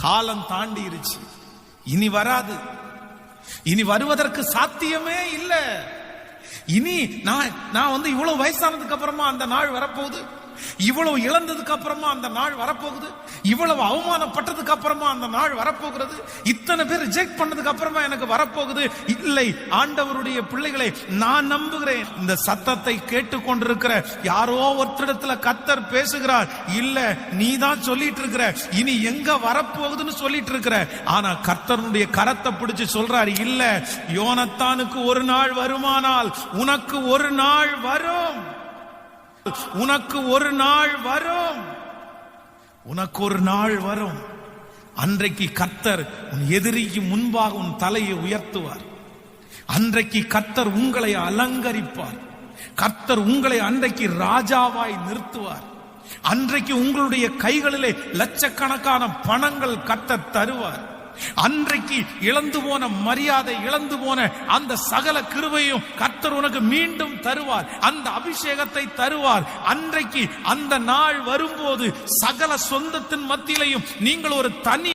காலம் தாண்டிருச்சு. இனி வராது. இனி வருவதற்கு சாத்தியமே இல்லை. இனி நான் நான் வந்து இவ்வளவு வயசானதுக்கு அப்புறமா அந்த நாள் வரப்போகுது. இவ்வளவு இழந்ததுக்கு அப்புறமா அந்த நாள் வரப்போகுது. இவ்வளவு அவமானப்பட்டதுக்கு அப்புறமா அந்த நாள் வரப்போகிறது? இத்தனை பேர் ரிஜெக்ட் பண்ணதுக்கு அப்புறமா எனக்கு வரப்போகுது? இல்லை ஆண்டவருடைய பிள்ளைகளை நான் நம்புகிறேன். இந்த சத்தத்தை கேட்டுக்கொண்டிருக்கிற யாரோ ஒருத்தரிடத்துல கத்தர் பேசுகிறார். இல்ல நீ தான் சொல்லிட்டு இருக்கிற இனி எங்க வரப்போகுதுன்னு சொல்லிட்டு இருக்கிற ஆனா கர்த்தருடைய கரத்தை பிடிச்சு சொல்றாரு இல்ல யோனத்தானுக்கு ஒரு நாள் வருமானால் உனக்கு ஒரு நாள் வரும். உனக்கு ஒரு நாள் வரும். உனக்கு ஒரு நாள் வரும் அன்றைக்கு கர்த்தர் உன் எதிரிக்கு முன்பாக உன் தலையை உயர்த்துவார். அன்றைக்கு கர்த்தர் உங்களை அலங்கரிப்பார். கர்த்தர் உங்களை அன்றைக்கு ராஜாவாய் நிறுத்துவார். அன்றைக்கு உங்களுடைய கைகளிலே லட்சக்கணக்கான பணங்கள் கர்த்தர் தருவார். அன்றைக்கு இழந்து போன மரியாதை இழந்து போன அந்த சகல கிருவையும் கர்த்தர் உனக்கு மீண்டும் தருவார். அந்த அபிஷேகத்தை தருவார். அன்றைக்கு அந்த நாள் வரும்போது சகல சொந்தத்தின் மத்தியிலையும் நீங்கள் ஒரு தனி